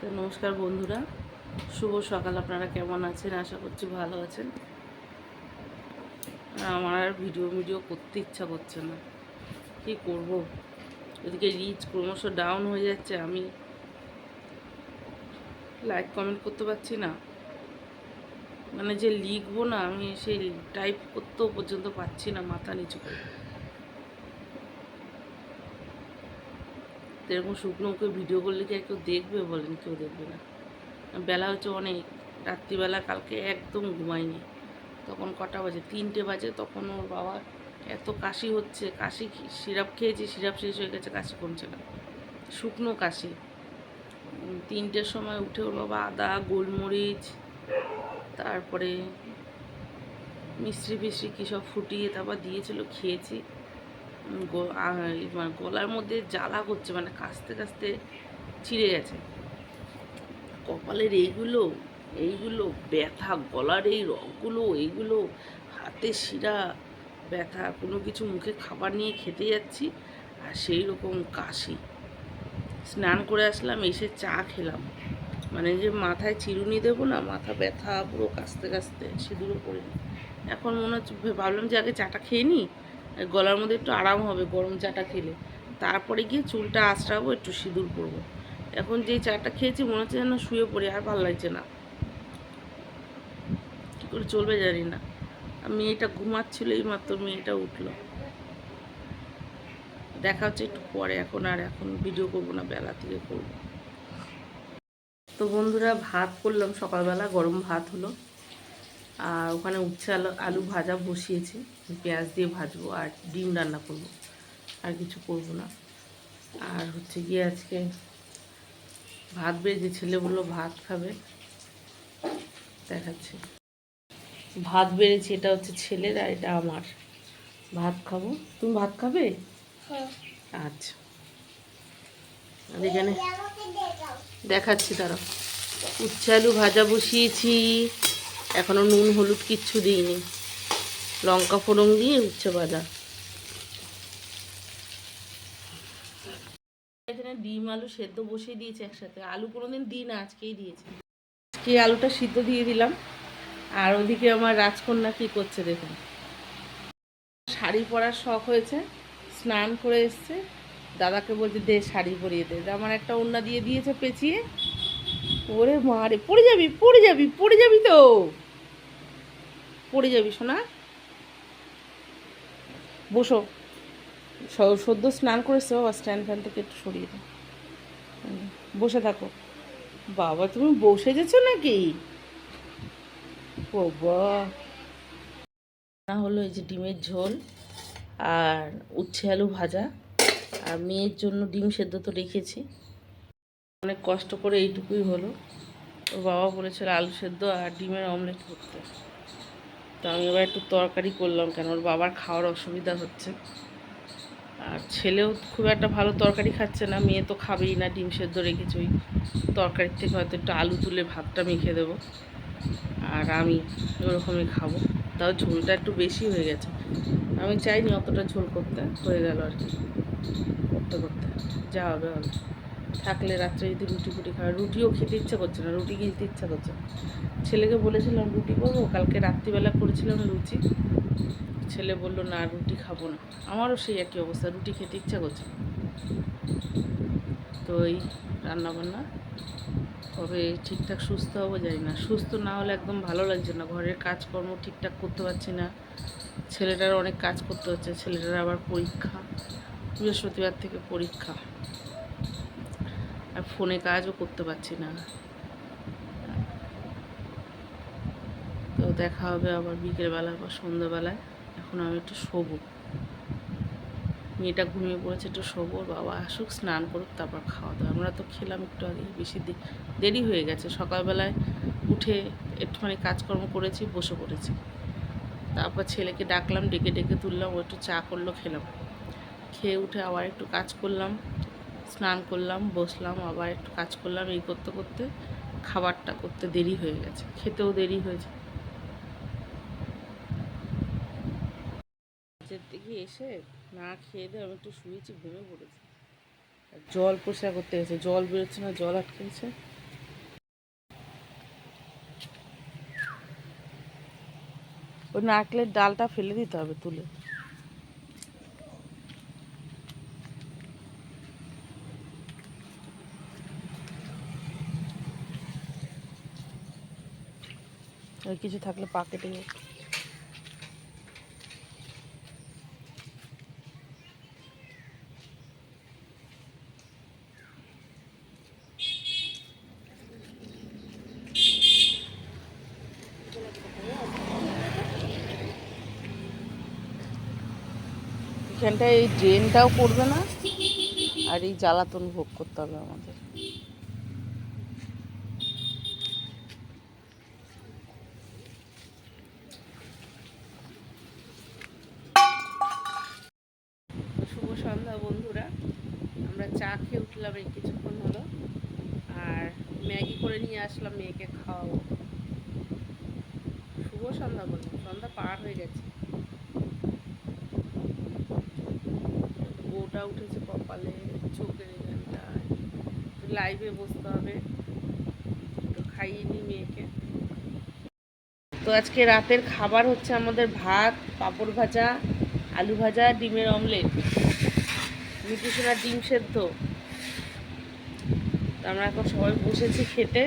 তো নমস্কার বন্ধুরা। শুভ সকাল, আপনারা কেমন আছেন? আশা করছি ভালো আছেন। আমার আর ভিডিও ভিডিও করতে ইচ্ছা করছে না। কি করব? এদিকে রিচ ক্রমশ ডাউন হয়ে যাচ্ছে। আমি লাইক কমেন্ট করতে পারছি না। মানে যে লিখব না, আমি সেই টাইপ করতেও পর্যন্ত পাচ্ছি না, মাথা নিচু করে। তো এরকম শুকনো মুখে ভিডিও করলে কি আর কেউ দেখবে বলেন? কেউ দেখবে না। বেলা হচ্ছে অনেক, রাত্রিবেলা কালকে একদম ঘুমাইনি তখন কটা বাজে? তিনটে বাজে। তখন ওর বাবা এত কাশি হচ্ছে, কাশি সিরাপ খেয়েছি, সিরাপ শেষ হয়ে গেছে, কাশি কমছে না। শুকনো কাশি। তিনটের সময় উঠে ওর বাবা আদা, গোলমরিচ, তারপরে মিষ্টি ফিষ্টি কী সব ফুটিয়ে তারপর দিয়েছিল, খেয়েছি। মানে গলার মধ্যে জ্বালা করছে মানে কাস্তে কাস্তে ছিঁড়ে গেছে। কপালের এইগুলো এইগুলো ব্যথা, গলার এই রগগুলো, এইগুলো হাতের শিরা ব্যথা, কোনো কিছু মুখে খাবার নিয়ে খেতে যাচ্ছি, আর সেই রকম কাশি। স্নান করে আসলাম, এসে চা খেলাম। মানে যে মাথায় চিরুনি দেবো না, মাথা ব্যথা, পুরো কাশতে কাশতে সিঁদুরও পড়িনি এখন মনে হচ্ছে, ভাবলাম যে আগে চাটা খেয়ে নিই গলার মধ্যে একটু আরাম হবে, গরম চাটা খেলে। তারপরে গিয়ে চুলটা আঁচড়াবো, একটু সিঁদুর পরবো। এখন যে চাটা খেয়েছি, মনে হচ্ছে যেন শুয়ে পড়ি, আর ভালো লাগছে না। কী করে চলবে জানি না। মেয়েটা ঘুমাচ্ছিল এই মাত্র মেয়েটা উঠল। দেখা হচ্ছে একটু পরে, এখন আর এখন ভিডিও করব না, বেলা থেকে করব। তো বন্ধুরা, ভাত করলাম সকালবেলা, গরম ভাত হলো। আর ওখানে উচ্ছে আলু আলু ভাজা বসিয়েছি। পেঁয়াজ দিয়ে ভাজবো আর ডিম রান্না করব। আর কিছু করব না। আর হচ্ছে গিয়ে আজকে ভাত বেড়েছে ছেলে বলল ভাত খাবে। দেখাচ্ছে। ভাত বেড়েছি এটা হচ্ছে ছেলের আর এটা আমার। ভাত খাব। তুমি ভাত খাবে? আচ্ছা। আর এখানে দেখাচ্ছি তারা উচ্ছে আলু ভাজা বসিয়েছি। এখনও নুন, হলুদ কিচ্ছু দিইনি। লঙ্কা ফোড়ন দিয়ে উচ্ছে ভাজা। এখানে ডিম, আলু সেদ্ধ বসিয়ে দিয়েছে একসাথে। আলু কোনোদিন দিই না, আজকেই দিয়েছে। আজকে আলুটা সিদ্ধ দিয়ে দিলাম। আর ওদিকে আমার রাজকন্যা কি করছে দেখুন। শাড়ি পরার শখ হয়েছে। স্নান করে এসছে। দাদাকে বলছে, দে শাড়ি পরিয়ে দে। আমার একটা ওড়না দিয়ে দিয়েছে পেঁচিয়ে। ওরে মারে পড়ে যাবি পড়ে যাবি পড়ে যাবি তো। পড়ে যাবি, সোনা। বসো। সদ্য স্নান করেছে, বাবা, স্ট্যান্ড ফ্যান থেকে একটু সরিয়ে দাও। বসে থাকো। বাবা, তুমি বসে গেছো নাকি? বাবা না হলো এই যে ডিমের ঝোল আর উচ্ছে আলু ভাজা আর মেয়ের জন্য ডিম সেদ্ধ তো রেখেছি। অনেক কষ্ট করে এইটুকুই হলো। ওর বাবা বলেছিল আলু সেদ্ধ আর ডিমের অমলেট করতে। তো আমি এবার একটু তরকারি করলাম কেন? ওর বাবার খাওয়ার অসুবিধা হচ্ছে। আর ছেলেও খুব একটা ভালো তরকারি খাচ্ছে না, মেয়ে তো খাবেই না, ডিম সেদ্ধ রেখেছি ওই তরকারির থেকে হয়তো একটু আলু তুলে ভাতটা মেখে দেবো। আর আমি ওরকমই খাব। তাও ঝোলটা একটু বেশি হয়ে গেছে। আমি চাইনি অতটা ঝোল করতে, হয়ে গেল আর কি। করতে করতে। যা হবে হবে। থাকলে রাত্রে যদি রুটি ফুটি খাওয়া রুটিও খেতে ইচ্ছা করছে না, রুটি গিলতে ইচ্ছা করছে না। ছেলেকে বলেছিলাম রুটি করব, কালকে রাত্রিবেলা করেছিলাম লুচি। ছেলে বলল, না, রুটি খাব না। আমারও সেই একই অবস্থা, রুটি খেতে ইচ্ছা করছে। তো এই রান্নাবান্না, কবে ঠিকঠাক সুস্থ হব জানি না। সুস্থ না হলে একদম ভালো লাগছে না, ঘরের কাজকর্ম ঠিকঠাক করতে পারছি না। ছেলেটার অনেক কাজ করতে হচ্ছে, ছেলেটার আবার পরীক্ষা, বৃহস্পতিবার থেকে পরীক্ষা। আর ফোনে কাজও করতে পারছি না। তো দেখা হবে আবার বিকেলবেলা বা সন্ধ্যাবেলায়। এখন আমি একটু শোবো। মেয়েটা ঘুমিয়ে পড়েছে, একটু শোবো বাবা আসুক, স্নান করুক, তারপর খাওয়া দাওয়া। আমরা তো খেলাম একটু আগে বেশি দেরি হয়ে গেছে। সকালবেলায় উঠে একটুখানি কাজকর্ম করেছি, বসে পড়েছি। তারপর ছেলেকে ডাকলাম, ডেকে ডেকে তুললাম, ও একটু চা করল, খেলাম। খেয়ে উঠে আবার একটু কাজ করলাম। স্নান করলাম, বসলাম, আবার একটু কাজ করলাম, এই করতে করতে খাবারটা করতে দেরি হয়ে গেছে। খেতেও দেরি হয়েছে। কাজের দিকে এসে না খেয়ে দিয়ে আমি একটু শুয়েছি ঘুমে পড়েছি। জল পরিষ্কার করতে গেছে, জল বেরোচ্ছে না, জল আটকেছে। ওই নারকেলের ডালটা ফেলে দিতে হবে তুলে। আর কিছু থাকলে পাকেটে এখানটায় এই ড্রেনটাও করবে না, আর এই জ্বালাতন ভোগ করতে হবে আমাদের শুভ সন্ধ্যা বন্ধুরা আমরা চা খেয়ে উঠলাম এই কিছুক্ষণ হলো। আর ম্যাগি করে নিয়ে আসলাম, মেয়েকে খাওয়াবো। শুভ সন্ধ্যা বললাম সন্ধ্যা পার হয়ে গেছে। গোটা উঠেছে কপালে চোখের লাইভে বসতে হবে। তো খাইয়ে নি মেয়েকে। তো আজকে রাতের খাবার হচ্ছে আমাদের ভাত, পাঁপড় ভাজা, আলু ভাজা, ডিমের অমলেট মিঠু ডিম সেদ্ধ। আমরা এখন সবাই বসেছি খেতে।